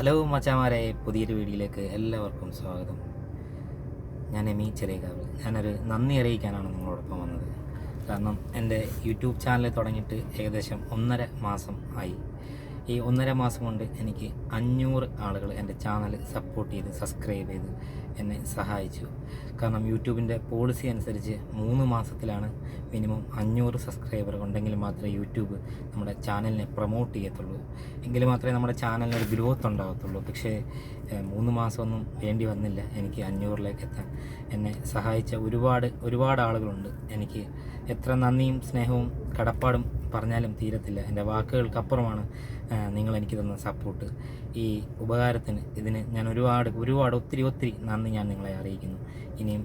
Hello മച്ചാമാരെ പുതിയൊരു വീഡിയോയിലേക്ക് എല്ലാവർക്കും സ്വാഗതം. ഞാൻ എമി ചെറിയക്കാവ് ഞാനൊരു നന്ദി അറിയിക്കാനാണ് നിങ്ങളോടൊപ്പം വന്നത്. കാരണം എന്റെ യൂട്യൂബ് ചാനൽ തുടങ്ങിയിട്ട് ഏകദേശം ഒന്നര മാസം ആയി. ഈ ഒന്നര മാസം കൊണ്ട് എനിക്ക് അഞ്ഞൂറ് ആളുകൾ എന്റെ ചാനൽ സപ്പോർട്ട് ചെയ്ത് സബ്സ്ക്രൈബ് ചെയ്ത് എന്നെ സഹായിച്ചു. കാരണം യൂട്യൂബിന്റെ പോളിസി അനുസരിച്ച് മൂന്ന് മാസത്തിലാണ് മിനിമം അഞ്ഞൂറ് സബ്സ്ക്രൈബർ ഉണ്ടെങ്കിൽ മാത്രമേ യൂട്യൂബ് നമ്മുടെ ചാനലിനെ പ്രൊമോട്ട് ചെയ്യത്തുള്ളൂ. എങ്കിൽ മാത്രമേ നമ്മുടെ ചാനലിനൊരു ഗ്രോത്ത് ഉണ്ടാകത്തുള്ളൂ. പക്ഷേ മൂന്ന് മാസമൊന്നും വേണ്ടി വന്നില്ല എനിക്ക് അഞ്ഞൂറിലേക്ക് എത്താൻ. എന്നെ സഹായിച്ച ഒരുപാട് ഒരുപാട് ആളുകളുണ്ട്. എനിക്ക് എത്ര നന്ദിയും സ്നേഹവും കടപ്പാടും പറഞ്ഞാലും തീരത്തില്ല. എന്റെ വാക്കുകൾക്കപ്പുറമാണ് നിങ്ങൾ എനിക്ക് തന്ന സപ്പോർട്ട്. ഈ ഉപകാരത്തിന് ഇതിന് ഞാൻ ഒരുപാട് ഒരുപാട് ഒത്തിരി ഒത്തിരി നന്ദി ഞാൻ നിങ്ങളെ അറിയിക്കുന്നു. ഇനിയും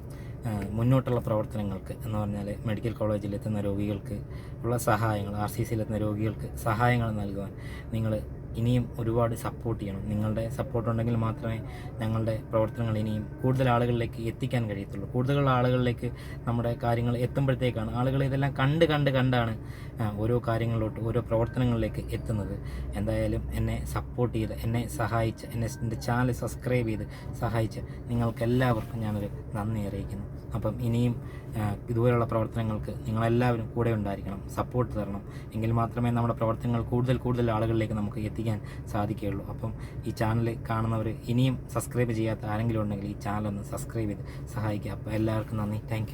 മുന്നോട്ടുള്ള പ്രവർത്തനങ്ങൾക്ക് എന്ന് പറഞ്ഞാൽ മെഡിക്കൽ കോളേജിൽ എത്തുന്ന രോഗികൾക്ക് ഉള്ള സഹായങ്ങൾ ആർ സി സിയിലെത്തുന്ന രോഗികൾക്ക് സഹായങ്ങൾ നൽകുവാൻ നിങ്ങൾ ഇനിയും ഒരുപാട് സപ്പോർട്ട് ചെയ്യണം. നിങ്ങളുടെ സപ്പോർട്ട് ഉണ്ടെങ്കിൽ മാത്രമേ ഞങ്ങളുടെ പ്രവർത്തനങ്ങൾ ഇനിയും കൂടുതൽ ആളുകളിലേക്ക് എത്തിക്കാൻ കഴിയത്തുള്ളൂ. കൂടുതൽ ആളുകളിലേക്ക് നമ്മുടെ കാര്യങ്ങൾ എത്തുമ്പോഴത്തേക്കാണ് ആളുകൾ ഇതെല്ലാം കണ്ട് കണ്ട് കണ്ടാണ് ഓരോ കാര്യങ്ങളിലോട്ട് ഓരോ പ്രവർത്തനങ്ങളിലേക്ക് എത്തുന്നത്. എന്തായാലും എന്നെ സപ്പോർട്ട് ചെയ്ത് എന്നെ സഹായിച്ച് എന്നെ എന്റെ ചാനൽ സബ്സ്ക്രൈബ് ചെയ്ത് സഹായിച്ച് നിങ്ങൾക്കെല്ലാവർക്കും ഞാനൊരു നന്ദി അറിയിക്കുന്നു. അപ്പം ഇനിയും ഇതുപോലുള്ള പ്രവർത്തനങ്ങൾക്ക് നിങ്ങളെല്ലാവരും കൂടെ ഉണ്ടായിരിക്കണം സപ്പോർട്ട് തരണം. എങ്കിൽ മാത്രമേ നമ്മുടെ പ്രവർത്തനങ്ങൾ കൂടുതൽ കൂടുതൽ ആളുകളിലേക്ക് നമുക്ക് എത്തിക്കാൻ സാധിക്കുകയുള്ളൂ. അപ്പം ഈ ചാനൽ കാണുന്നവർ ഇനിയും സബ്സ്ക്രൈബ് ചെയ്യാത്ത ആരെങ്കിലും ഉണ്ടെങ്കിൽ ഈ ചാനൽ ഒന്ന് സബ്സ്ക്രൈബ് ചെയ്ത് സഹായിക്കുക. അപ്പോൾ എല്ലാവർക്കും നന്ദി. താങ്ക്